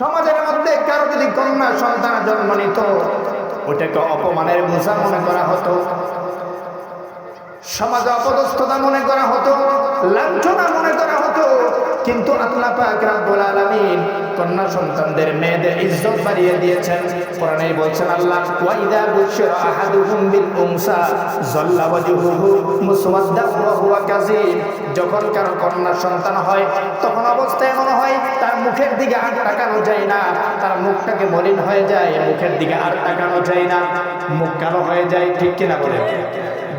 সমাজের মধ্যে কারও যদি কন্যা সন্তান জন্ম নিত ওটাকে অপমানের বোঝা মনে করা হতো। সমাজে অপদস্থতা মনে করা হতো, লাঞ্ছনা মনে করা হতো। কিন্তু আল্লাহ পাক রব্বুল আলামিন কন্যা সন্তানদের মেয়েদের ইজ্জত বাড়িয়ে দিয়েছেন। কোরআনে বলছেন আল্লাহ ওয়াইদা বুশরা আহাদুহুম বিল উনসা, যাল্লা ওয়াজহুহু মুসওয়াদ্দান ওয়া হুয়া কাযীব। যখন কারও কন্যা সন্তান হয়, তখন অবস্থা এমন হয় তার মুখের দিকে আর তাকানো যায় না, তার মুখটাকে মলিন হয়ে যায়, মুখের দিকে আর তাকানো যায় না। মুখ কালো হয়ে যায়, ঠিক কিনা বলে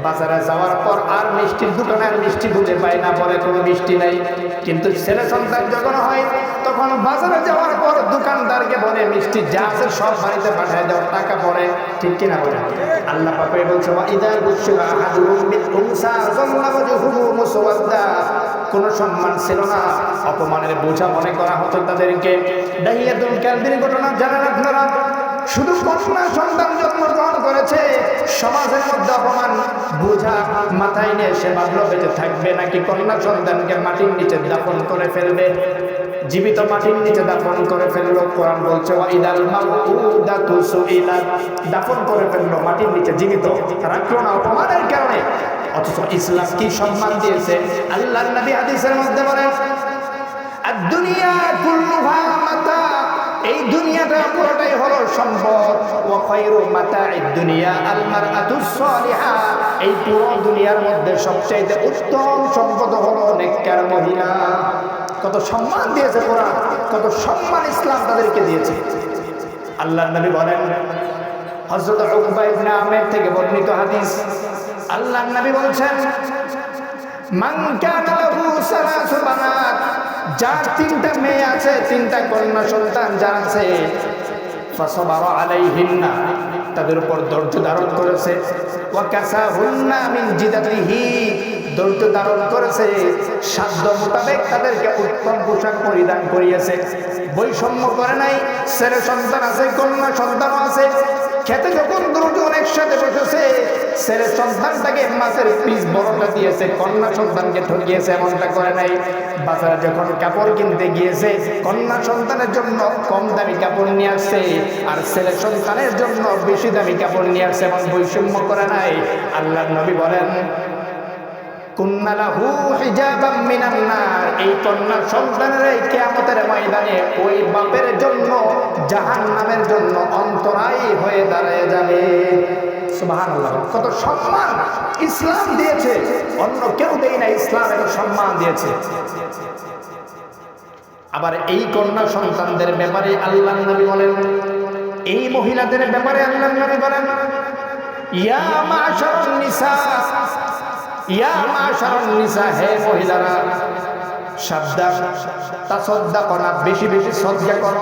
বাজারে যাওয়ার পর আর মিষ্টির দোকানে আর মিষ্টি খুঁজে পায় না বলে কোনো মিষ্টি নাই। কিন্তু ছেলে সন্তান যখন হয়, তখন বাজারে যাওয়ার পর দোকানদারকে বলে, মিষ্টি যা আছে সব বাড়িতে পাঠায় দাও, টাকা পরে। ঠিক কিনা বলে আল্লাহ পাপে বলছে ইদা বুশরা আহাদুহুম বিল উনসা যাল্লা ওয়াজহুহু মুসওয়াদ্দা। কোনো সম্মান ছিল না। অপমানের বোঝা মনে করা হতো তাদেরকে। দাহিয়াতুল কালবির ঘটনা জানেন আপনারা? শুধু কন্যা সন্তান জন্মগ্রহণ করেছে, সমাজের মধ্যে অপমান, বোঝা মাথায় নিয়ে সে ভাবলো বেঁচে থাকবে নাকি কন্যা সন্তানকে মাটির নিচে দাপন করে ফেলবে? জীবিত মাটির নিচে দাপন করে ফেলল, কোরআন বলছে দাপন করে ফেলল, মাটির নিচে জীবিত। রাখল না অপমানের কারণে। অথচ ইসলাম কি সম্মান দিয়েছে? আল্লাহ নবী হাদিসের মধ্যে বলেন দুনিয়া কুল্লুহা মাতা এই দুনিয়াটা পুরোটাই হলো সম্পদ। ও খৈরু মাতা এই দুনিয়া আল মারআতুস সালিহা। এই পুরো দুনিয়ার মধ্যে সবচেয়ে উত্তম সম্পদ হলো নেককার মহিলা। কত সম্মান দিয়েছে কোরআন, কত সম্মান ইসলাম তাদেরকে দিয়েছে। আল্লাহ নবী বলেন, হযরত উকবা ইবনে আমের থেকে বর্ণিত হাদিস। আল্লাহ নবী বলছেন, মান কানা লাহু সালাসু বানাত যার তিনটা মেয়ে আছে, তিনটা কন্যা সন্তান যার আছে তাদের উপর ধৈর্য ধারণ করেছে। ধৈর্য ধারণ করেছে। সাধ্য মোতাবেক তাদেরকে উত্তম পোশাক পরিধান করিয়েছে। বৈষম্য করে নাই, ছেলে সন্তান আছে, কন্যা সন্তানও আছে। খেতে যখন দুজন একসাথে বসেছে, ছেলে সন্তানটাকে মাছের পিস বড়টা দিয়েছে, কন্যা সন্তানকে ঠকিয়েছে, এমনটা করে নাই। বাচ্চারা যখন কাপড় কিনতে গিয়েছে, কন্যা সন্তানের জন্য কম দামি কাপড় নিয়ে আসছে, আর ছেলে সন্তানের জন্য বেশি দামি কাপড় নিয়ে আসছে, এমন বৈষম্য করে নাই। আল্লাহ নবী বলেন এই ওই বাপের জন্য, জাহান্নামের জন্য অন্তরায় হয়ে কত সম্মান ইসলাম দিয়েছে। অন্য কেউ না ইসলাম সম্মান দিয়েছে। আবার এই কন্যা সন্তানদের ব্যাপারে আল্লাহ নবী বলেন, এই মহিলাদের ব্যাপারে আল্লাহ নবী বলেন ইয়া হে মহিলারা বেশি বেশি করো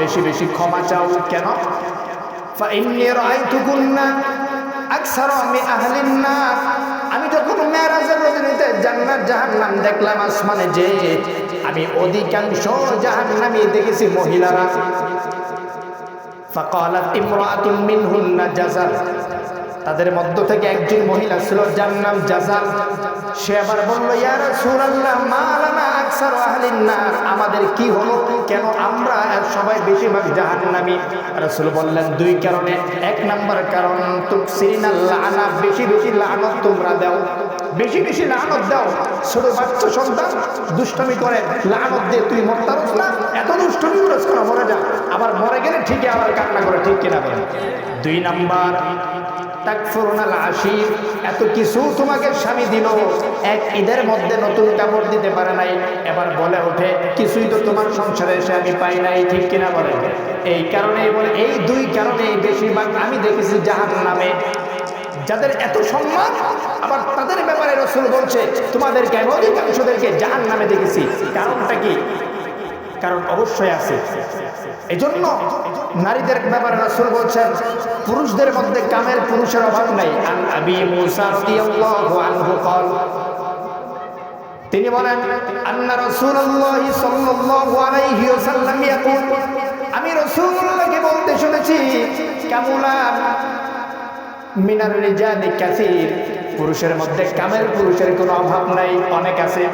বেশি বেশি ক্ষমা চাও, কেন? আমি যখন মেরাজের রজনীতে জান্নাত দেখলাম, আসমানে যে আমি অধিকাংশ জাহান্নামী দেখেছি মহিলারা। ফাকালাত ইমরাআতুন মিনহুন্না জাযাল তাদের মধ্য থেকে একজন মহিলা ছিল, যার নাম জাজাল। সে আবার বলল ইয়ার সুরাল্লাহ মালানা আকসার আহলিন নার। আমাদের কি হলো? কেন আমরা সবাই বেশিরভাগ জাহান্নামী? রাসূল বললেন, দুই কারণে। এক নাম্বার কারণ, তুকসিরিনাল লানা, বেশি বেশি লানত তোমরা দাও। বেশি বেশি লানত দাও। ছোট বাচ্চা সন্তান দুষ্টমি করে, লানত দিয়ে তুই মরতারস না এত দুষ্টমি করিস কেন মরে যা আবার মরে গেলে ঠিকই আবার কান্না করে, ঠিক কিনা বলে? দুই নাম্বার এত কিছু তোমাকে স্বামী দিল, এক ঈদের মধ্যে নতুন কাপড় দিতে পারে নাই। এবার বলে ওঠে, কিছুই তো তোমার সংসারে এসে আমি পাই নাই, ঠিক কিনা বলে? এই কারণেই বলে, এই দুই কারণেই বেশিরভাগ আমি দেখেছি জাহান নামে যাদের এত সম্মান আবার তাদের ব্যাপারে রসুল বলছে তোমাদেরকে আমি অধিকাংশদেরকে জাহান নামে দেখেছি কারণটা কি কারণ অবশ্যই আছে এই জন্য নারীদের ব্যাপারে রাসূল বলছেন পুরুষদের মধ্যে কামের পুরুষের অভাব নাই আন আবি মুসা রাদিয়াল্লাহু আনহু قال তিনি বলেন আন্না রাসূলুল্লাহ সাল্লাল্লাহু আলাইহি ওয়াসাল্লাম ইয়াকুল আমি রাসূলুল্লাহকে বলতে শুনেছি কামুলা মিনার রিজালি কাসীর। পুরুষের মধ্যে কামের পুরুষের কোনো অভাব নাই, অনেক আছে।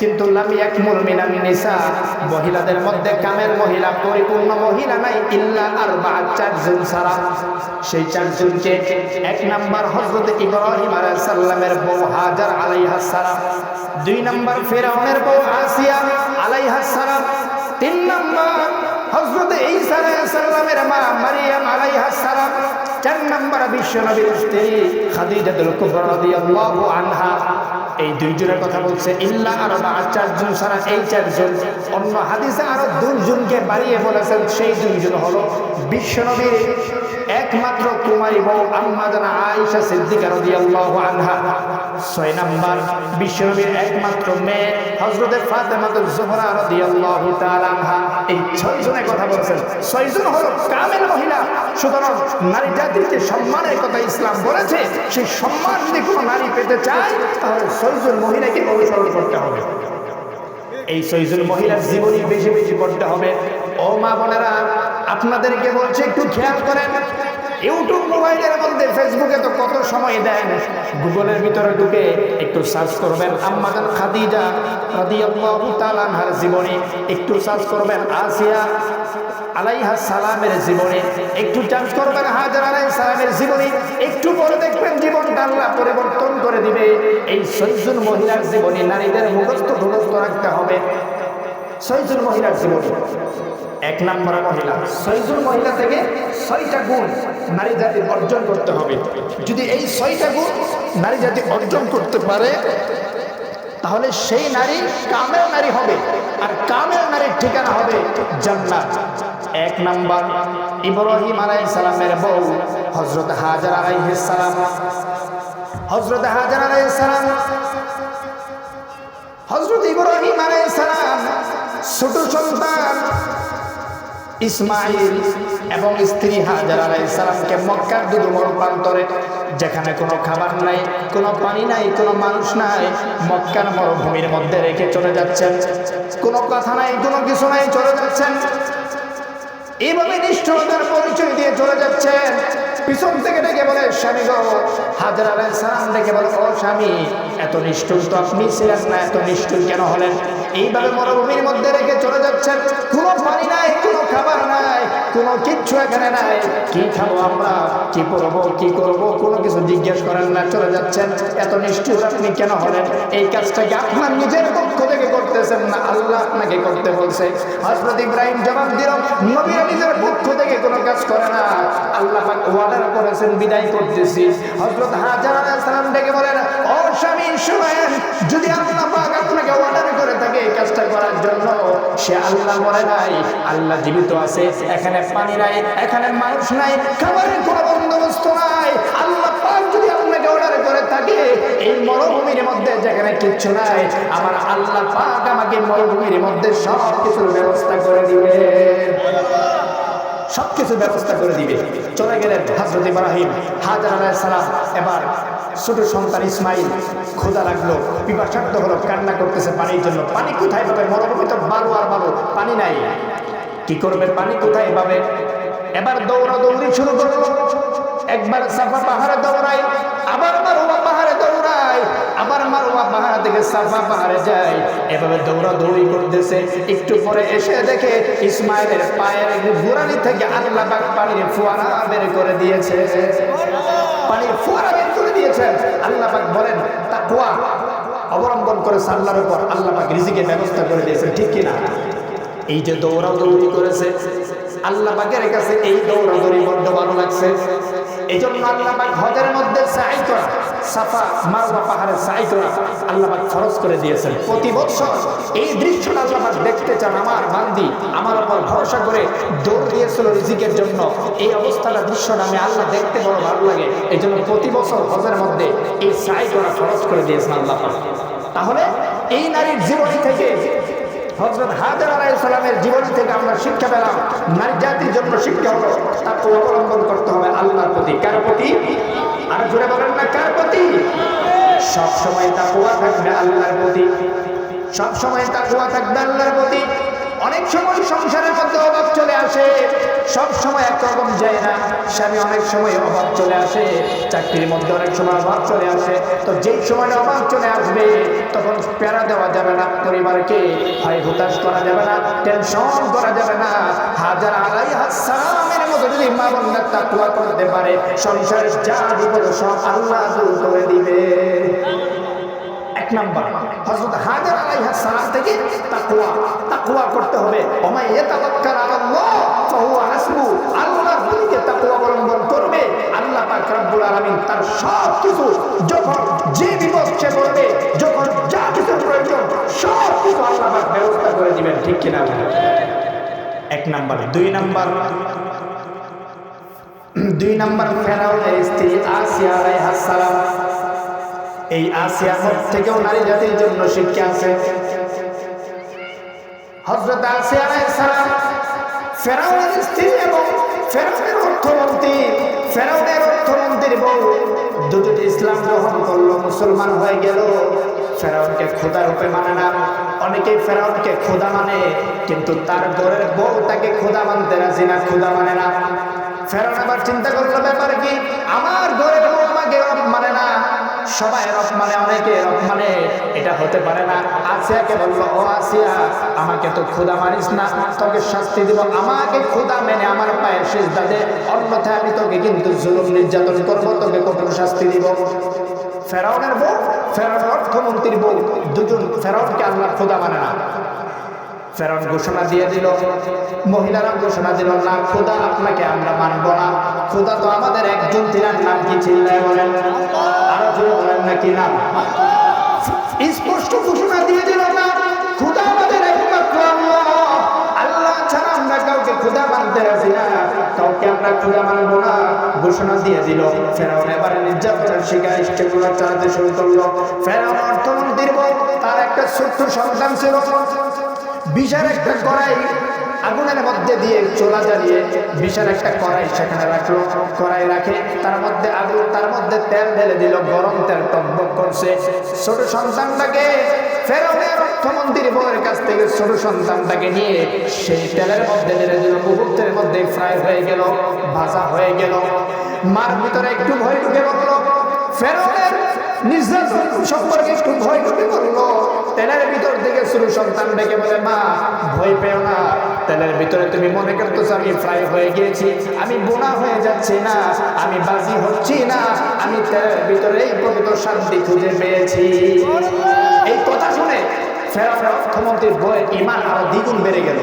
কিন্তু লাম ইয়াকমুল মিনান নিসা, মহিলাদের মধ্যে কামের মহিলা, পরিপূর্ণ মহিলা নাই, ইল্লা আরবাআত চারজন ছাড়া। সেই চারজন চারজনকে এক নাম্বার হযরত ইব্রাহিম আলাইহিস সালামের বউ হাজার আলাইহাস সালাম, দুই নাম্বার ফেরাউনের বউ আসিয়া আলাইহাস সালাম, তিন নাম্বার হযরত ঈসা আলাইহিস সালামের মা মারিয়াম আলাইহাস সালাম চার নাম্বার বিশ্ব নবীর স্ত্রী খাদিজাতুল কুবরা রাদিয়াল্লাহু আনহা। এই দুইজনের কথা বলছে, ইল্লা আর চারজন সারা এই চারজন। অন্য হাদিসে আরও দুইজনকে বাড়িয়ে বলেছেন, সেই দুইজন হলো বিশ্বনবীর একমাত্র কুমারী বউ আম্মা জানা আয়েশা সিদ্দিকা রাদিয়াল্লাহু আনহা। ছয় নাম্বার, বিশ্বনবীর একমাত্র মেয়ে, হযরতে ফাতেমাতুল জোহরা রাদিয়াল্লাহু তাআলা এই ছয় জনের কথা বলেছেন। ছয়জন হলো কামেল মহিলা। সুতরাং নারী জাতির যে সম্মানের কথা ইসলাম বলেছে, সেই সম্মান যদি কোনো নারী পেতে চায়, তাহলে ছয়জন মহিলাকে অনুসরণ করতে হবে। এই ছয়জন মহিলার জীবনী বেশি বেশি পড়তে হবে। ও মা বোনেরা, আপনাদেরকে বলছে, একটু খেয়াল করেন। ইউটিউব মোবাইলের মধ্যে ফেসবুকে তো কত সময় দেন গুগলের ভিতরে ঢুকে একটু সার্চ করবেন আম্মাজান খাদিজা রাদিয়াল্লাহু তাআলা আনহার জীবনী। একটু সার্চ করবেন আসিয়া আলাইহা সালামের জীবনী। একটু চার্জ করবেন হাজার আলাই সালামের জীবনী। একটু পরে দেখবেন জীবনটা আল্লাহ পরিবর্তন করে দিবে। এই ছয়জন মহিলার জীবনী নারীদের মুখস্থ ঢুকস্থ রাখতে হবে। ছয়জন মহিলার জীবনী। এক নম্বর মহিলা, ছয়জন মহিলা থেকে ছয়টা গুণ নারী জাতি অর্জন করতে হবে। যদি এই ছয়টা গুণ নারী জাতি অর্জন করতে পারে, তাহলে সেই নারী কামের নারী হবে, আর কামের নারীর ঠিকানা হবে জান্নাত। এক নাম্বার, ইব্রাহিম আলাইহিস সালামের বউ, হযরত হাজার আলাইহিস সালাম। হযরত হাজার আলাইহিস সালাম, হযরত ইব্রাহিম আলাইহিস সালাম ছোট সন্তান ইসমাইল এবং স্ত্রী হাজার আলাইহিস সালামকে মক্কার দুদুমর প্রান্তরে যেখানে কোনো খাবার নাই, কোনো পানি নাই, কোনো মানুষ নাই, মক্কার মরুভূমির মধ্যে রেখে চলে যাচ্ছেন। কোনো কথা নাই, কোনো কিছু নাই, চলে যাচ্ছেন। এইভাবে নিষ্ঠুরতার পরিচয় দিয়ে চলে যাচ্ছেন। পিছন থেকে ডেকে বলে, স্বামী গো, হাজার আলাই সালাম ডেকে বলে, ও স্বামী, এত নিষ্ঠুর তো আপনি ছিলেন না, এত নিষ্ঠুর কেন হলেন? এইভাবে মরুভূমির মধ্যে রেখে চলে যাচ্ছেন। কোনো পানি নাই, কোন খাবার নাই, কোন কিচ্ছু এখানে নাই। কি খাব আমরা? কি করব কি করব? কোনো কিছু জিজ্ঞেস করেন না, চলে যাচ্ছেন। এত নিষ্ঠুর আপনি কেন হলেন? এই কাজটাকে আপনার নিজের করতেছেন না, আল্লাহ আপনাকে করতে বলছে। হজরত ইব্রাহিম জবাব দিল নবীরা নিজের পক্ষ থেকে কোনো কাজ করে না। আল্লাহ ওয়ার্ডার করেছেন, বিদায় করতেছি। হজরত হাজার সালাম ডেকে বলেন, ও স্বামী, শুনেন, যদি আল্লাহ আপনাকে অর্ডার করে থাকে এই কাজটা করার জন্য, সে আল্লাহ মরে নাই। আল্লাহ জীবিত আছে, এখানে পানি নাই, এখানে মানুষ নাই, খাবারের কোনো বন্দোবস্ত নাই। আল্লাহ পাক যদি আপনাকে অর্ডার করে থাকে, এই মরুভূমির মধ্যে যেখানে কিচ্ছু নাই, আমার আল্লাহ পাক মরুভূমির মধ্যে সব কিছুর ব্যবস্থা করে দিবে। সব কিছু ব্যবস্থা করে দিবে। চলে গেলেন হাজরত ইব্রাহিম। হাজার আলাইহিস সালাম এবার ছোট সন্তান ইসমাইল ক্ষুধা লাগল পিপাসার্থ হলো, কান্না করতেছে পানির জন্য। পানি কোথায় পাবে? মরুভূমি তো বালু আর বালু, পানি নাই। কি করবে? পানি কোথায় পাবে? এবার দৌড়া দৌড়ি শুরু করল। একবার সাফা পাহাড়ে দৌড়াই আবার মারুয়া পাহাড়ে দৌড়াই আবার মারুয়া পাহাড় থেকে সাফা পাহাড়ে যায়। এভাবে দৌড়া দৌড়ি করতেছে। একটু পরে এসে দেখে ইসমাইলের পায়ের গুড়ানি থেকে আল্লাহ পানির ফোয়ারা বের করে দিয়েছে। পানির ফোয়ারা বের করে দিয়েছেন আল্লাহ বলেন, তাকওয়া। অবলম্বন করে আল্লাহর উপর আল্লাহ পাক রিজিকের ব্যবস্থা করে দিয়েছেন। ঠিক কিনা? এই যে দৌড়া দৌড়ি করেছে, আল্লাহ পাকের কাছে এই দৌড়াদৌড়ি বড্ড ভালো লাগছে। এই জন্য আল্লাহ পাক হজের মধ্যে সাফা মারওয়া পাহাড়ের সাই করা আল্লাহবাক খরচ করে দিয়েছেন। প্রতি বছর এই দৃশ্যটা পাক দেখতে চান আমার বান্দি, আমার উপর ভরসা করে দৌড় দিয়েছিল রিজিকের জন্য। এই অবস্থাটা দৃশ্যটা আমি আল্লাহ দেখতে বড় ভালো লাগে। এই জন্য প্রতি বছর হজের মধ্যে এই সাই করা খরচ করে দিয়েছেন আল্লাহ তাহলে এই নারীর জীবনী থেকে হজরত হাজার আলাই সালামের জীবন থেকে আমরা শিক্ষা পেলাম নারী জাতির জন্য শিক্ষা হলো তাকে অবলম্বন করতে হবে আল্লাহর প্রতি। কার প্রতি? আর জোরে বলেন না, কার প্রতি? সবসময় তা কোয়া থাকবে আল্লাহর প্রতি। সবসময় তা কোয়া থাকবে আল্লাহর প্রতি। অনেক সময় সংসারের মধ্যে অভাব চলে আসে। সব সময় একরকম যায় না। স্বামী অনেক সময় অভাব চলে আসে। চাকরির মধ্যে অনেক সময় অভাব চলে আসে। তো যেই সময় অভাব চলে আসবে, তখন প্যারা দেওয়া যাবে না পরিবারকে হয় হুতাশ করা যাবে না টেনশন করা যাবে না। হাজার আড়াই হাসামের মতো পারে, সংসারের যা বিপদ সব আল্লাহ দূর করে দিবে। এক নাম্বার। হযরত হাজার আলাইহিস সালাম থেকে তাকওয়া তাকওয়া করতে হবে। ওমাই ইয়াতাওয়াক্কাল আলাল্লাহ, ফাহুয়া হাসবু। আল্লাহর দিকে তাকওয়া অবলম্বন করবে। আল্লাহ পাক রব্বুল তার সব কিছু যখন যে বিপদ সে করবে যখন যা কিছু প্রয়োজন সব কিছু আল্লাহ পাক ব্যবস্থা করে দিবেন। ঠিক কিনা এক নাম্বার। দুই নাম্বার। দুই নাম্বার ফেরাউনের স্ত্রী আসিয়া আলাইহিস সালাম এই আসিয়ার মধ্যে থেকেও নারী জাতির জন্য শিক্ষা আছে। হজরত আসিয়া সালাম ফেরাউনের স্ত্রী এবং ফেরাউনের অর্থমন্ত্রী, ফেরাউনের অর্থমন্ত্রীর বউ দুজনে ইসলাম গ্রহণ করল, মুসলমান হয়ে গেল। ফেরাউনকে খোদা রূপে মানে না। অনেকেই ফেরাউনকে খোদা মানে কিন্তু তার ঘরের বউ তাকে খোদা মানতে রাজি না, খোদা মানে না। ফেরাউন আবার চিন্তা করল, ব্যাপার কি? আমার ঘরের বউ আমাকে মানে না। সবাই রব মানে অনেকে রব মানে এটা হতে পারে না। আসিয়াকে বলল, ও আসিয়া আমাকে তো ক্ষুদা মারিস না। তোকে শাস্তি দিব। আমাকে ক্ষুদা মেনে আমার পায়ে শেষ দাদে অন্যথায় আমি তোকে কিন্তু জুলুম নির্যাতন করব, তোকে কঠোর শাস্তি দিব। ফেরাউনের বউ, ফেরাউনের অর্থমন্ত্রীর বউ, দুজন ফেরাউনকে আল্লাহ ক্ষুদা মানে না। ফেরন ঘোষণা দিয়ে দিল। মহিলারা ঘোষণা দিল, না, খোদা আপনাকে আমরা মানব না। খোদা তো আমাদের একজন, তিনার নাম কি চিল্লায় বলেন? আরও জোরে বলেন না কি নাম? স্পষ্ট ঘোষণা দিয়ে দিল, না, খোদা আমাদের একমাত্র আল্লাহ। ছাড়া আমরা কাউকে খোদা মানতে রাজি না। কাউকে আমরা খোদা মানবো না। ঘোষণা দিয়ে দিল। ফেরাউন এবারে নির্যাতনের শিকার স্টেগুলো চালাতে শুরু করল। ফেরাউন অর্থমন্ত্রীর তার একটা ছোট্ট সন্তান ছিল। বিশাল একটা কড়াই আগুনের মধ্যে দিয়ে চোলা জ্বালিয়ে বিশাল একটা কড়াই সেখানে রাখল কড়াই রাখে। তার মধ্যে আগুন, তার মধ্যে তেল ঢেলে দিল, গরম তেল টকবক করছে। ছোট সন্তানটাকে ফেরাউনের অর্থমন্ত্রীর বউয়ের কাছ থেকে ছোট সন্তানটাকে নিয়ে সেই তেলের মধ্যে ঢেলে দিল, মুহূর্তের মধ্যে ফ্রাই হয়ে গেল, ভাজা হয়ে গেল। মার ভিতরে একটু ভয় ঢুকে পড়ল ফেরাউনের একটু ভয় আমি ফ্রাই হয়ে যাচ্ছি না, আমি বাজি হচ্ছি না, আমি তেলের ভিতরে শান্তি খুঁজে পেয়েছি। এই কথা শুনে ফেরাউনের অর্থমন্ত্রীর বইয়ের ইমান আরও দ্বিগুণ বেড়ে গেল।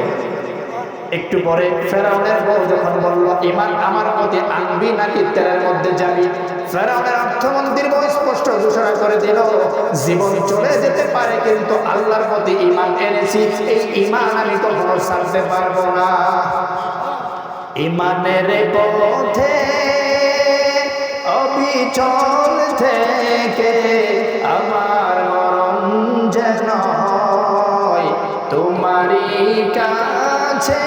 একটু পরে ফেরাউনের বউ যখন বলল, ইমান আমার প্রতি আনবি নাকি তেলের মধ্যে যাবি? ফেরাউনের অর্থমন্ত্রীর বউ স্পষ্ট ঘোষণা করে দিল, জীবন চলে যেতে পারে, কিন্তু আল্লাহর প্রতি ইমান এনেছি। এই ইমান আমি কখনো ছাড়তে পারব না। ইমানের পথে অবিচল থেকে আমার কাছে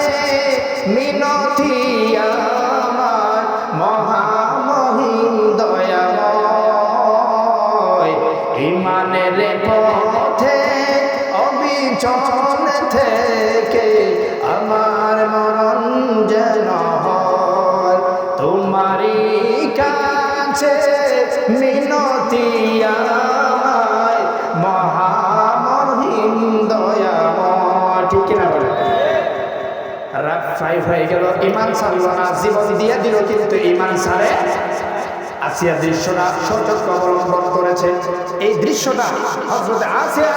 মিনতি আমার মহামহিম দয়াময়। ইমানের পথে অবিচল থেকে আমার মরণ যেন তোমারই কাছে মিনতি আমায় মহামহিম দয়াময়। ঠিক বলে রাত ফাইভ হয়ে গেল। ইমান ছাড়ল না, জীবন দিয়ে দিল কিন্তু ইমান ছাড়ে। আসিয়া দৃশ্যটা সচক্ষ অবলম্বন করেছে। এই দৃশ্যটা হজরত আসিয়া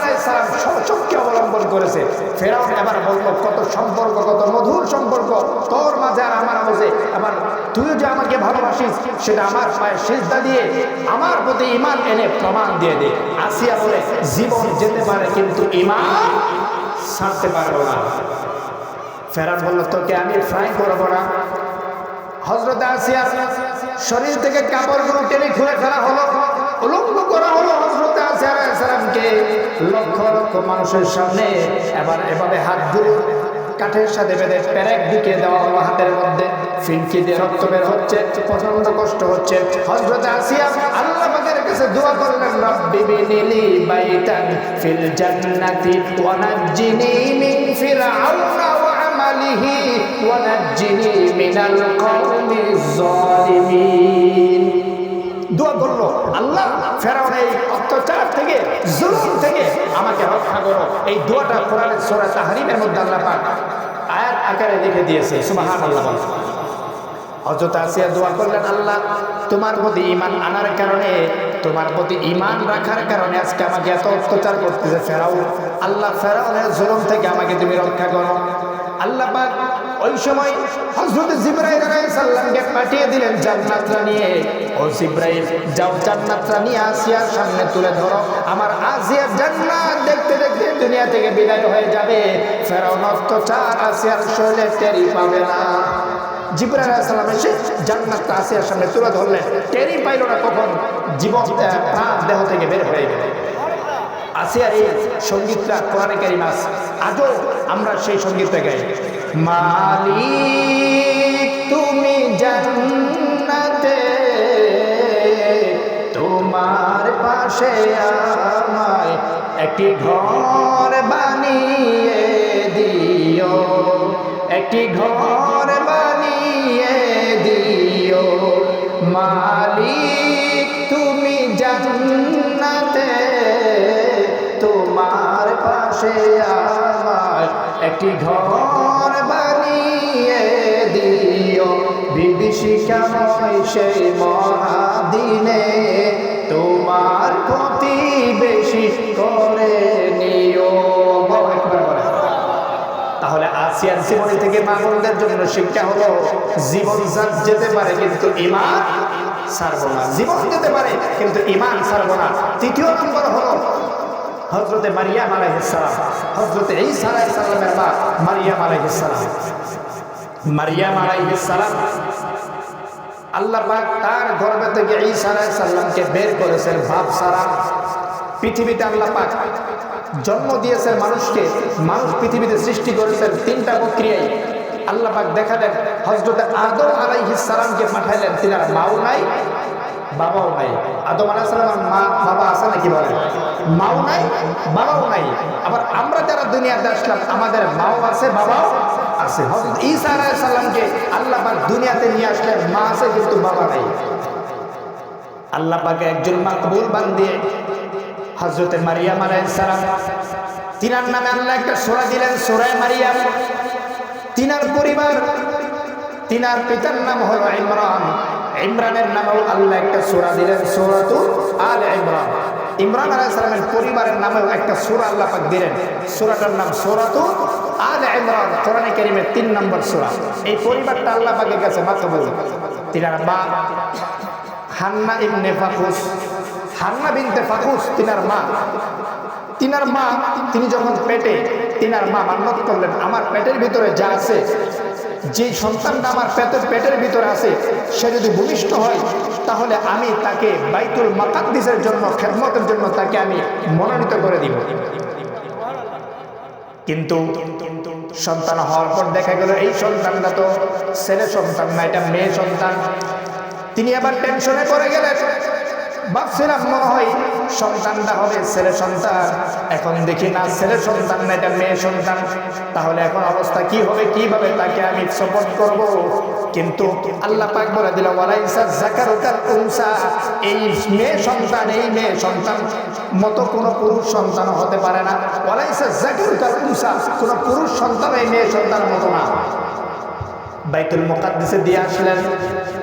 সচক্ষে অবলম্বন করেছে। ফেরাউন এবার বলল, কত সম্পর্ক, কত মধুর সম্পর্ক। তোর মাঝে আর আমার মাঝে। আবার তুইও যে আমাকে ভালোবাসিস, সেটা আমার পায়ে সেজদা দিয়ে আমার প্রতি ইমান এনে প্রমাণ দিয়ে দে। আসিয়া বলে, জীবন যেতে পারে, কিন্তু ইমান ছাড়তে পারব না। ফেরান বলল তোকে আমি ফ্রাই করব না। হজরত আসিয়া শরীর থেকে কাপড়গুলো টেনে খুলে ফেলা হলো, উলঙ্গ করা হলো হজরত আসিয়াকে লক্ষ লক্ষ মানুষের সামনে এবার এভাবে হাতগুলো কাঠের সাথে বেঁধে প্যারেক দিকে দেওয়া হলো হাতের মধ্যে। ফিনকি দিয়ে রক্ত বের হচ্ছে প্রচণ্ড কষ্ট হচ্ছে। হজরত আসিয়া আল্লাহ পাকের কাছে দোয়া করলেন, রব্বি বিনিলি বাইতান ফিল জান্নাতি ওয়া নাজ্জিনি মিন ফিরআউনা ওয়া আমালিহি ونجني من القوم الظالمين দোয়া করলো আল্লাহ ফেরাউন এই অত্যাচার থেকে জুলুম থেকে আমাকে রক্ষা করো এই দোয়াটা কোরআনের সূরা তাহরিমের মধ্যে আল্লাহ পাক আয়াত আকারে লিখে দিয়েছে সুবহানাল্লাহ হযরত আসিয়া দোয়া করলেন আল্লাহ তোমার প্রতি ঈমান আনার কারণে তোমার প্রতি ঈমান রাখার কারণে আজকে আমাকে এত অত্যাচার করতেছে ফেরাউন আল্লাহ ফেরাউনের জুলুম থেকে আমাকে তুমি রক্ষা করো আল্লাহ ওই সময় হযরত জিবরাইল আলাইহিস পাঠিয়ে দিলেন জান্নাতরা নিয়ে। ও জিবরাইল, যাও জান্নাতরা নিয়ে আসিয়ার সামনে তুলে ধরো। আমার আসিয়া জান্নাত দেখতে দেখতে দুনিয়া থেকে বিদায় হয়ে যাবে। ফেরাউন অত্যাচার আসিয়ার শরীরে টেরি পাবে না। জিবরাইল আলাইহিস সালাম এসে জান্নাতটা আসিয়ার সামনে তুলে ধরলেন। টেরি পাইল না কখন? জীবন প্রাণ, দেহ থেকে বের হয়ে গেল। আসিয়ার এই সঙ্গীতটা কোরআনে কারিম আছে। আজও আমরা সেই সঙ্গীতটা গাই। মালিক, তুমি জান্নাতে, তোমার পাশে আমায় একটি ঘর বানিয়ে দিও। একটি ঘর বানিয়ে দিও। মালিক, তুমি জান্নাতে তোমার পাশে আমার একটি ঘর বানিয়ে দিও। বিভীষিকাময় সেই মহাদিনে তোমার প্রতি বেশি করে নিও। তাহলে আসিয়ার জীবনী থেকে মাগলদের জন্য শিক্ষা হলো, জীবন যেতে পারে কিন্তু ইমান ছাড়বো না। জীবন যেতে পারে কিন্তু ইমান ছাড়বো না। তৃতীয় নম্বর হলো হজরতে মারিয়াম আলাইহিসসালাম হজরতে ঈসা আলাইহিসসালামের মা মারিয়াম আলাইহিসসালাম মারিয়াম আলাইহিসসালাম আল্লাহ পাক তার গর্ভে থেকে ঈসা আলাইহিসসালামকে বের করেছেন ভাব সারা। পৃথিবীতে আল্লাহ পাক জন্ম দিয়েছেন মানুষকে, মানুষ পৃথিবীতে সৃষ্টি করেছেন তিনটা প্রক্রিয়ায়। আল্লাহ পাক দেখা দেন হজরত আদম আলাইহিস সালামকে পাঠাইলেন তিনার মাও নাই বাবাও নাই। আদম আলাইহিস সালামের মা, বাবা আছে নাকি বলেন মাও নাই, বাবাও নাই। আবার আমরা যারা দুনিয়াতে আসলাম, আমাদের মাও আছে, বাবাও আছে। ঈসা আলাইহিস সালামকে আল্লাহ পাক দুনিয়াতে নিয়ে আসলেন মা আছে, কিন্তু বাবা নাই। আল্লাহ পাকে একজন মাকবুল বান্দিয়ে হজরতে মারিয়াম আলাইসালাম তিনার নামে আল্লাহ একটা সোরা দিলেন, সোরায় মারিয়াম। তিনার পরিবার, তিনার পিতার নাম হলো ইমরান। ইমরানের নামেও আল্লাহ একটা সোরা দিলেন, সোরাতু আল ইমরান। ইমরান আলাইসালামের পরিবারের নামেও একটা সোরা আল্লাহ পাক দিলেন। সোরাটার নাম সোরাতু আল ইমরান। কোরআনে কারিমের তিন নম্বর সোরা। এই পরিবারটা আল্লাহ পাকের কাছে মাকবুল তিনার মা হান্না ইবনে ফাকুস হান্না বিনতে ফাকুস তিনার মা। তিনার মা, তিনি যখন পেটে, তিনার মা মান্যত করলেন, আমার পেটের ভিতরে যা আছে যে সন্তানটা আমার পেটের পেটের ভিতরে আছে, সে যদি ভূমিষ্ঠ হয়, তাহলে আমি তাকে বাইতুল মাকাদ্দিসের জন্য, খেদমতের জন্য তাকে আমি মনোনীত করে দিব। কিন্তু সন্তান হওয়ার পর দেখা গেল, এই সন্তানটা তো ছেলে সন্তান না, এটা মেয়ে সন্তান। তিনি আবার টেনশনে পড়ে গেলেন। ভাবছিলাম মনে হয় সন্তানটা হবে, ছেলে সন্তান। এখন দেখি না, ছেলে সন্তান না এটা মেয়ে সন্তান। তাহলে এখন অবস্থা কি হবে, কীভাবে তাকে আমি সাপোর্ট করব? কিন্তু আল্লাহ পাক বলে দিল, ওয়ালাইসা জাকারুকাল উনসা। এই মেয়ে সন্তান, এই মেয়ে সন্তান, মতো কোনো পুরুষ সন্তান হতে পারে না। ওয়ালাইসা জাকারুকাল উনসা। কোনো পুরুষ সন্তান এই মেয়ে সন্তান মতো না। বাইতুল মুকাদ্দিসে দিয়ে আসলেন।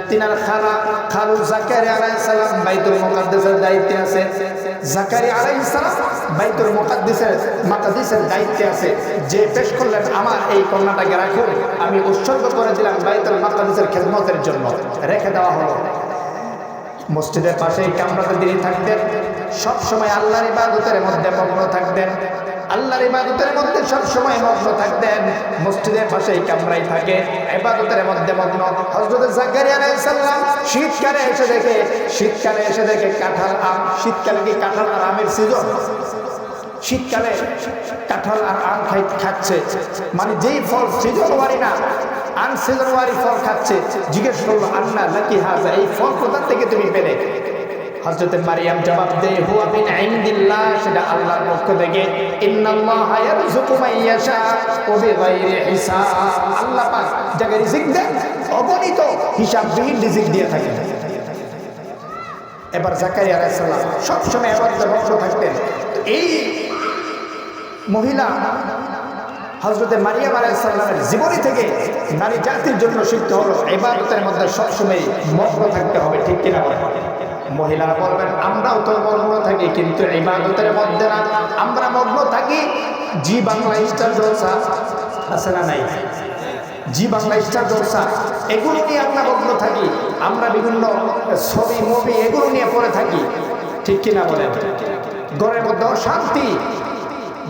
তিনার খালা খালু জাকারি আলাইহিস সালাম বাইতুল মুকাদ্দিসের দায়িত্বে আছে। জাকারি আলাইহিস সালাম বাইতুল মুকাদ্দিসের মাকাদ্দিসের দায়িত্বে আছে। যে পেশ করলেন, আমার এই কন্যাটাকে রাখুন, আমি উৎসর্গ করে দিলাম বাইতুল মাকাদ্দিসের খেদমতের জন্য। রেখে দেওয়া হলো। মসজিদের পাশে এই কামরাতে তিনি থাকতেন। সবসময় আল্লাহর ইবাদতের মধ্যে মগ্ন থাকতেন। আল্লাহর ইবাদতের মধ্যে সব সময় মগ্ন থাকতেন। মসজিদের পাশে এই কামরাই থাকে। ইবাদতের মধ্যে মগ্ন। হযরত জাকারিয়া আলাইহিস সালাম শীতকালে এসে দেখে, শীতকালে এসে দেখে কাঁঠাল আম। শীতকালে কি কাঁঠাল আর আমের সিজন শীতকালে কাঁঠাল আর আম খাই খাচ্ছে। মানে যেই ফল সিজনওয়ারি না আনসিজনওয়ারি ফল খাচ্ছে। জিজ্ঞেস করল, আন্না, নাকি হাজা, এই ফল কোথা থেকে তুমি পেলে? হযরত মারিয়াম জবাব দেয়, হুয়া মিন ইনদিল্লাহ সেটা আল্লাহর পক্ষ থেকে। ইন্নাল্লাহা ইয়ারযুকু মান ইয়াশা ওয়া বিগাইরি হিসাব আল্লাহ পাক যাকে রিজিক দেন, অগণিত হিসাববিহীন রিজিক দিয়ে থাকেন। এবার জাকারিয়া আলাইহিস সালাম সবসময় এবাদতে মগ্ন থাকতেন। এই মহিলা হজরতে মারিয়াম আলাইসাল্লামের জীবনী থেকে নারী জাতির জন্য শিখতে হলো এবাদতের মধ্যে সবসময় মগ্ন থাকতে হবে, ঠিক কিনা বলেন? মহিলারা বলবেন, আমরাও তো মগ্ন থাকি, কিন্তু ইবাদতের মধ্যে না। আমরা মগ্ন থাকি জি বাংলা স্টার জলসা, আছে না নাই? জি বাংলা স্টার জলসা, এগুলো নিয়ে আমরা মগ্ন থাকি, আমরা বিভিন্ন ছবি, মুভি, এগুলো নিয়ে পড়ে থাকি, ঠিক কিনা বলেন? ঘরের মধ্যে অশান্তি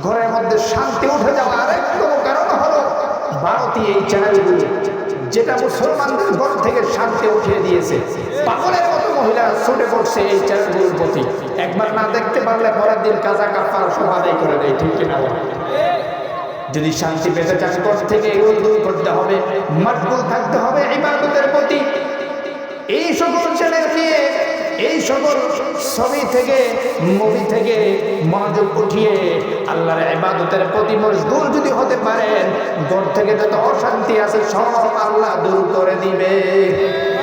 ঘরের মধ্যে শান্তি উঠে যাওয়া আরেকটু কারণ হলো ভারতীয় এই চ্যানেলগুলো যেটা মুসলমানদের ঘর থেকে শান্তি উঠিয়ে দিয়েছে। পাগলের মতো মহিলারা ছুটে পড়ছে এই চ্যানেলগুলোর প্রতি। একবার না দেখতে পারলে পরের দিন কাজা কাফার সব করে দেয়, ঠিক কিনা যদি শান্তি পেতে চান, ঘর থেকে এগুলো দূর করতে হবে মজবুত থাকতে হবে ইবাদতের প্রতি। এই সকল ছেলের নিয়ে এই সকল ছবি থেকে, মুভি থেকে মনোযোগ উঠিয়ে আল্লাহর ইবাদতের প্রতি মজবুর যদি হতে পারেন, ঘর থেকে যত অশান্তি আছে সব আল্লাহ দূর করে দিবে।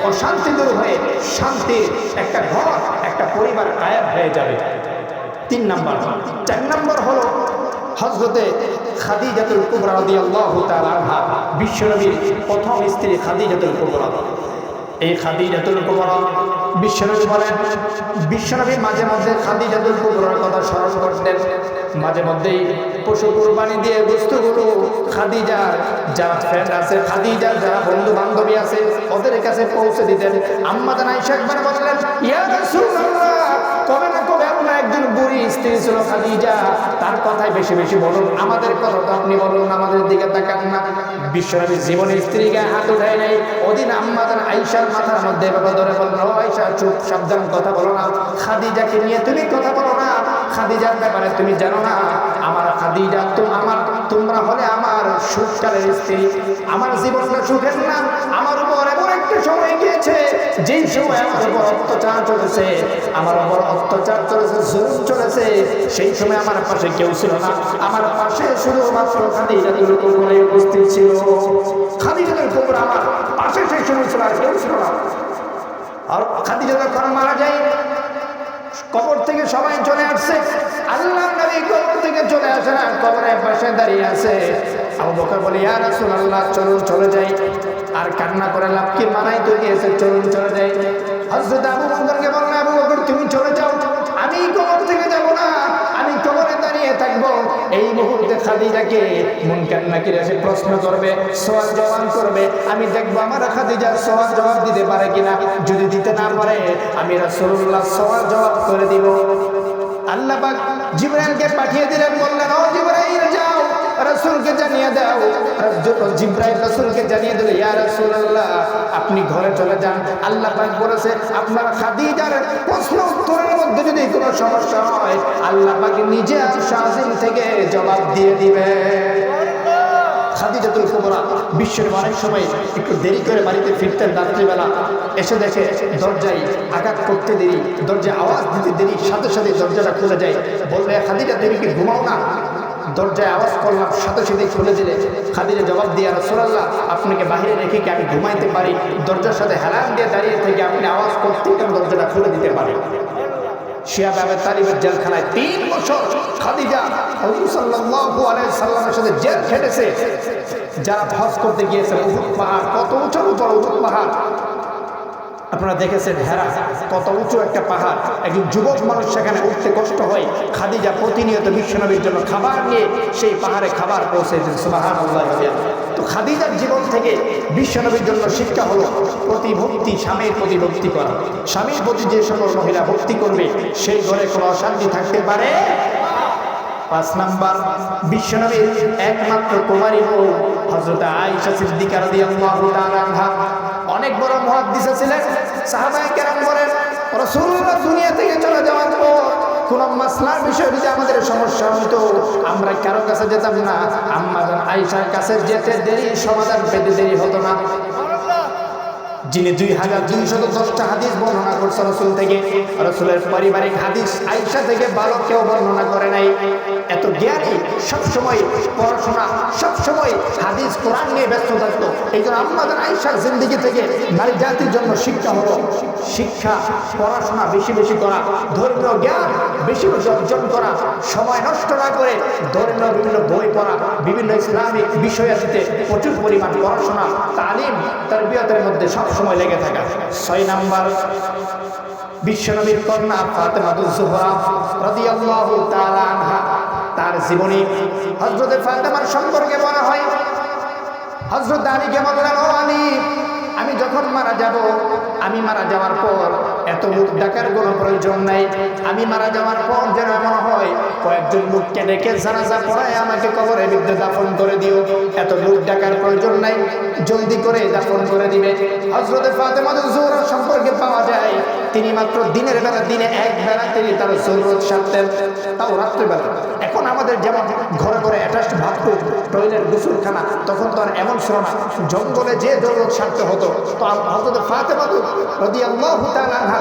অশান্তি দূর হয়ে শান্তির একটা ঘর, একটা পরিবার গায়েব হয়ে যাবে। তিন নাম্বার, চার নাম্বার হলো হজরতে খাদিজাতুল কুবরা রাদিয়াল্লাহু আনহা, বিশ্বনবীর প্রথম স্ত্রী খাদি খাদিজাতুল কুবরা। এই খাদি খাদিজাতুল কুবরা বিশ্বনবী বলেন বিশ্বনবী মাঝে মধ্যে জাদুর কুকুরের কথা স্মরণ করতেন। মাঝে মধ্যেই পশু কুরবানি দিয়ে বস্তুগুলো খাদিজা, যারা ফ্রেন্ড আছে খাদিজা, যারা বন্ধু বান্ধবী আছে, ওদের কাছে পৌঁছে দিতেন। আম্মা জান একবার বললেন, ইয়া রাসূলুল্লাহ, কবে না স্ত্রী ছিল খাদিজা, তার কথাই বেশি বেশি বলুন। আমাদের কথা তো আপনি বলুন, আমাদের দিকে তাকান না। বিশ্বনবী জীবনের স্ত্রী গায়ে হাত উঠায় নেই। ওদিন আম্মাদান আইসার মাথার মধ্যে এভাবে ধরে বললেন ও আইসা চুপ, সাবধান, কথা বলো না। খাদিজাকে নিয়ে তুমি কথা বলো না। খাদিজার ব্যাপারে তুমি জানো না। আমার খাদিজা তো আমার, তোমরা হলে আমার সুখকালের স্ত্রী। আমার জীবনটা সুখের না। আমার উপর সময় গিয়েছে যেই সময় আমার উপর চলেছে, আমার উপর অত্যাচার চলেছে চলেছে, সেই সময় আমার পাশে কেউ ছিল না। আমার পাশে শুধুমাত্র খাদিজাতুল কুবরা ছিল। খাদিজাতুল কুবরা আমার পাশে সেই সময় ছিল কেউ ছিল না। আর খাদিজা যখন মারা যায়, কবর থেকে সবাই চলে আসছে। আল্লাহ নবী কবর থেকে চলে আসে না কবরের পাশে দাঁড়িয়ে আছে। আবু বকর বলে, ইয়া রাসূলুল্লাহ, চলুন, চলে যাই। আর কান্না করে লাভ কি? মানাই তো গিয়েছে, চলুন, চলে যাই। হযরত আবু বকরকে বললেন আবু বকর, তুমি চলে যাও। আমি কবর থেকে যাব না। আমি কবরে দাঁড়িয়ে থাকব। এই মুহূর্তে খাদিজাকে মুনকার নাকির এসে প্রশ্ন করবে, সওয়াল জবাব করবে, আমি দেখব আমার খাদিজা সওয়াল জবাব দিতে পারে কিনা? যদি দিতে না পারে, আমি রাসূলুল্লাহ সওয়াল জবাব করে দিব। আল্লাহ পাক জিবরাইলকে পাঠিয়ে দিলেন, বললেন, ও জিবরাইল রাসূলকে জানিয়ে দাও। জিবরাইল রাসূলকে জানিয়ে দিল, ইয়া রাসূলুল্লাহ, আপনি ঘরে চলে যান। আল্লাহ পাক বলেছে, আপনার খাদিজার প্রশ্ন উত্তরের মধ্যে যদি কোনো সমস্যা হয়, আল্লাহ পাক নিজে শাহিন থেকে জবাব দিয়ে দিবে। খাদিজাতুল কুবরা, বিশ্বের অনেক সময় একটু দেরি করে বাড়িতে ফিরতেন রাত্রিবেলা। এসে দেখে দরজায় আঘাত করতে দেরি, দরজায় আওয়াজ দিতে দেরি, সাথে সাথে দরজাটা খুলে যায়। বললে, খাদিজা কি ঘুমাও না? দরজায় আওয়াজ করলাম, সাথে সাথে খুলে দিলে। খাদিরে জবাব দিয়ে রসোল্লাহ আপনাকে বাইরে রেখে কি আমি ঘুমাইতে পারি? দরজার সাথে হেলান দিয়ে দাঁড়িয়ে থেকে আপনি আওয়াজ করতে কেন দরজাটা খুলে দিতে পারেন? তিন বছর সাথে জেল যারা হজ করতে গিয়েছে, উহুদ পাহাড়, কত উঁচু উপর উহুদ পাহাড়? আপনারা দেখেছেন হেরা, কত উঁচু একটা পাহাড়। একজন যুবক মানুষ সেখানে উঠতে কষ্ট হয়। খাদিজা প্রতিনিয়ত বিশ্বনবীর জন্য খাবার নিয়ে সেই পাহাড়ে খাবার পৌঁছে দিন সুবাহান তো খাদিজার জীবন থেকে বিশ্বনবীর জন্য শিক্ষা হলো প্রতিভক্তি, স্বামীর প্রতি ভক্তি করা। স্বামীর প্রতি যে সকল মহিলা ভক্তি করবে, সেই ঘরে কোনো অশান্তি থাকতে পারে? পাঁচ নাম্বার, বিশ্বনবীর একমাত্র কুমারী বউ হজরত আয়েশা সিদ্দিকা রাদিয়াল্লাহু তাআলা আনহা। অনেক বড় মুহাদ্দিসা ছিলেন। সাহাবাই কেরাম বলেন রসুল্লাহ দুনিয়া থেকে চলে যাওয়ার পর কোন মাসলার বিষয় যদি আমাদের সমস্যা হতো, আমরা কারও কাছে যেতাম না। আম্মা আইসার কাছে যেতে দেরি, সমাধান পেতে দেরি হতো না। যিনি দুই হাজার দুইশত দশটা হাদিস বর্ণনা করছে রসুল থেকে, রসুলের পারিবারিক হাদিস আইসা থেকে ভালো কেউ বর্ণনা করে নাই। এত জ্ঞানী, সবসময় পড়াশোনা, সবসময় হাদিস, কোরআন নিয়ে ব্যস্ত থাকতো। এই জন্য আমাদের আইসার জিন্দিগি থেকে নারী জাতির জন্য শিক্ষা হলো। শিক্ষা, পড়াশোনা বেশি বেশি করা, ধর্মীয় জ্ঞান বেশি বেশি অর্জন করা, সময় নষ্ট না করে ধর্মীয় বিভিন্ন বই পড়া, বিভিন্ন ইসলামিক বিষয়াদিতে প্রচুর পরিমাণ পড়াশোনা, তালিম তার বিয়তের মধ্যে সব সময় লেগে থাকা। ছয় নাম্বার, বিশ্বনবীর কন্যা ফাতেমাদুজোহরা রাদিয়াল্লাহু তাআলা আনহা, তার জীবনী হযরতে ফাতেমার সম্পর্কে বলা হয়। হযরত আলীকে বললেন আলী আমি যখন মারা যাব, আমি মারা যাওয়ার পর এত লোক ডাকার কোনো প্রয়োজন নাই। আমি মারা যাওয়ার পর যেন মনে হয় কয়েকজন লোককে ডেকে জানাজা পড়ায় আমাকে কবরে বিদ্যে দাফন করে দিও। এত লোক ডাকার প্রয়োজন নাই, জলদি করে দাফন করে দিবে। হজরতে ফাতেমা জোহরা সম্পর্কে পাওয়া যায় তিনি মাত্র দিনের বেলা, দিনে এক বেলা তিনি তার জরুরত সারতেন। তাও রাত্রিবেলা। এখন আমাদের যেমন ঘরে ঘরে অ্যাটাচড বাথরুম টয়লেট, গোসলখানা, তখন তো আর এমন ছিল না। জঙ্গলে যে জরুরত সারতে হতো, তো হজরত ফাতেমা রদি আল্লাহ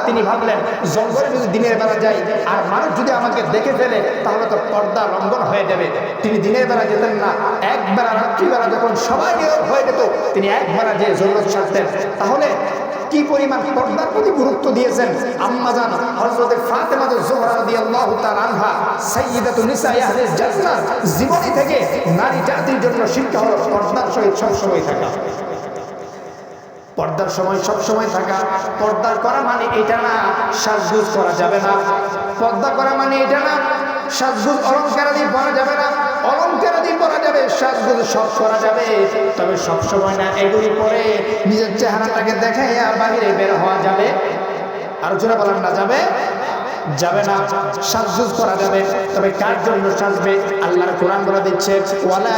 তিনি ভাবলেন, জঙ্গলে যদি দিনের বেলা যাই, আর মানুষ যদি আমাকে দেখে ফেলে, তাহলে তো পর্দা লঙ্ঘন হয়ে যাবে। তিনি দিনের বেলা যেতেন না। একবেলা রাত্রিবেলা যখন সবাই হয়ে যেত, তিনি একবেলা যে জরুরত সারতেন, তাহলে কি পরিমাণ পর্দার প্রতি গুরুত্ব দিয়েছেন? আম্মাজান হযরতে ফাতেমা জোহরা রাদিয়াল্লাহু তাআলা আনহা সাইয়্যিদাতুন নিসা আহলিল জান্নাহ, জীবনী থেকে নারী জাতির জন্য শিক্ষা হলো পর্দার সহিত সবসময় থাকা। পর্দার সময় সব সময় থাকা। পর্দা করা মানে এটা না, সাজগুজ করা যাবে না। পর্দা করা মানে এটা না, সাজগুজ অলঙ্কার দিয়ে পরা যাবে না। অলঙ্কার দিয়ে পরা যাবে সাজগুজ সব করা যাবে, তবে সব সময় না এগুলি পরে নিজের চেহারাটাকে দেখাইয়া বাহিরে বের হওয়া যাবে। আর জোরে বলেন না, যাবে? যাবে না। সাজগুজ করা যাবে। তবে কার জন্য সাজবে? আল্লাহর কোরআন বলে দিচ্ছে, ওয়ালা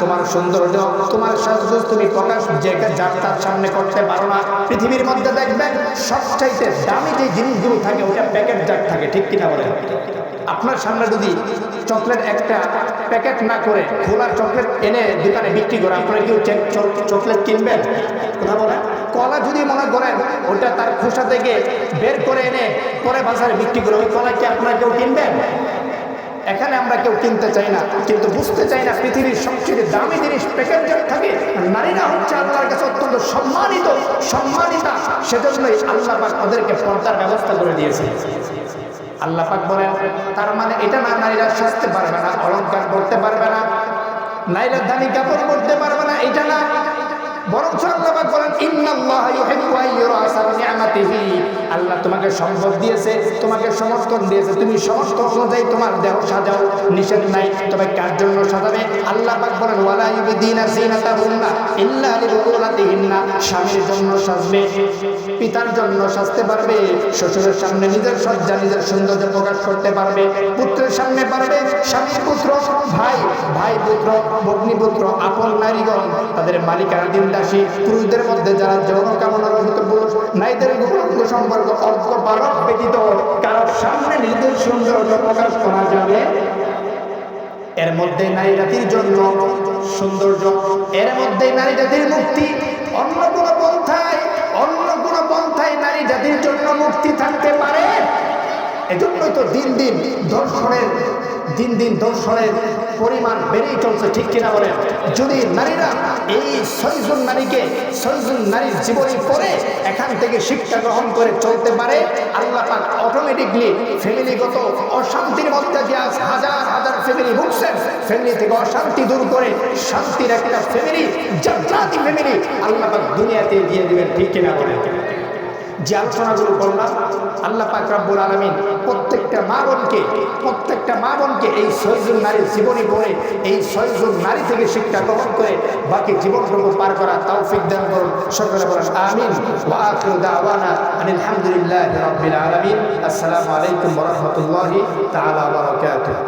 তোমার সৌন্দর্য, তোমার সাজগুজ তুমি প্রকাশ যে যার তার সামনে করতে পারো না। পৃথিবীর মধ্যে দেখবেন, সবচাইতে দামি যে জিনিসগুলো থাকে, ওটা প্যাকেট জার থাকে। ঠিক কিনা বলে আপনার সামনে যদি চকলেট একটা প্যাকেট না করে খোলা চকলেট এনে দোকানে বিক্রি করে, আপনারা কেউ চকলেট কিনবেন? কথা বলেন কলা যদি মনে করেন, ওটা তার খোসা থেকে বের করে এনে পরে বাজারে বিক্রি করে, ওই কলা কি আপনারা কেউ কিনবেন? এখানে আমরা কেউ কিনতে চাই না, কিন্তু বুঝতে চাই না পৃথিবীর সবচেয়ে দামি জিনিস প্যাকেট থাকে, নারীরা হচ্ছে আল্লাহর কাছে অত্যন্ত সম্মানিত, সম্মানিতা, সেজন্যই আল্লাহ ওদেরকে পর্দার ব্যবস্থা করে দিয়েছে আল্লাহ পাক বলেন, তার মানে এটা না নারীরা সাজতে পারবে না অলঙ্কার করতে পারবে না, নারীরা দামি কাপড় পরতে পারবে না, এটা না। আল্লাহ তোমাকে দিয়েছে, তোমাকে তুমি তোমার সাজাও, নিষেধ নাই, তবে কার জন্য সাজাবে? স্বামীর জন্য সাজবে। পিতার জন্য সাজতে পারবে, শ্বশুরের সামনে নিজের সজ্জা নিজের সৌন্দর্য প্রকাশ করতে পারবে, পুত্রের সামনে পারবে স্বামীর পুত্র, ভাই ভাই পুত্র ভগ্নিপুত্র আপন নারীগণ, তাদের মালিকানা দিন দাসী পুরুষদের মধ্যে যারা যৌন কামনা রহিত পুরুষ, নারীদের গোপনাঙ্গ সম্পর্ক অর্থ বারক ব্যতীত, কারোর সামনে নিজের সৌন্দর্য প্রকাশ করা যাবে। এর মধ্যে নারী জাতির জন্য সৌন্দর্য, এর মধ্যে নারী জাতির মুক্তি অন্য এজন্য তো দিন দিন দর্শনের দিন দিন দর্শনের পরিমাণ বেড়েই চলছে, ঠিক কিনা বলেন? যদি নারীরা এই ছয়জন নারীকে ছয়জন নারীর জীবনী পরে এখান থেকে শিক্ষা গ্রহণ করে চলতে পারে, আল্লাহ পাক অটোমেটিকলি ফ্যামিলিগত অশান্তির মধ্যে যে আজ হাজার হাজার ফ্যামিলি ভুগছেন ফ্যামিলি থেকে অশান্তি দূর করে শান্তির একটা ফ্যামিলি জাতি ফ্যামিলি আল্লাহ পাক দুনিয়াতে দিয়ে দিবেন, ঠিক কিনা বলেন? যে আলোচনাগুলো করলাম, আল্লাহ পাক রাব্বুল আলমিন প্রত্যেকটা মা বোনকে, প্রত্যেকটা মা বোনকে এই ছয়জন নারীর জীবনী পড়ে, এই ছয়জন নারী থেকে শিক্ষা গ্রহণ করে বাকি জীবনটুকু পার করা তৌফিক দান করুন। সকলে বলেন, আমিন। আলহামদুলিল্লাহি আসসালামু আলাইকুম রাহমাতুল্লাহি তাআলা ওয়া বারাকাতুহু।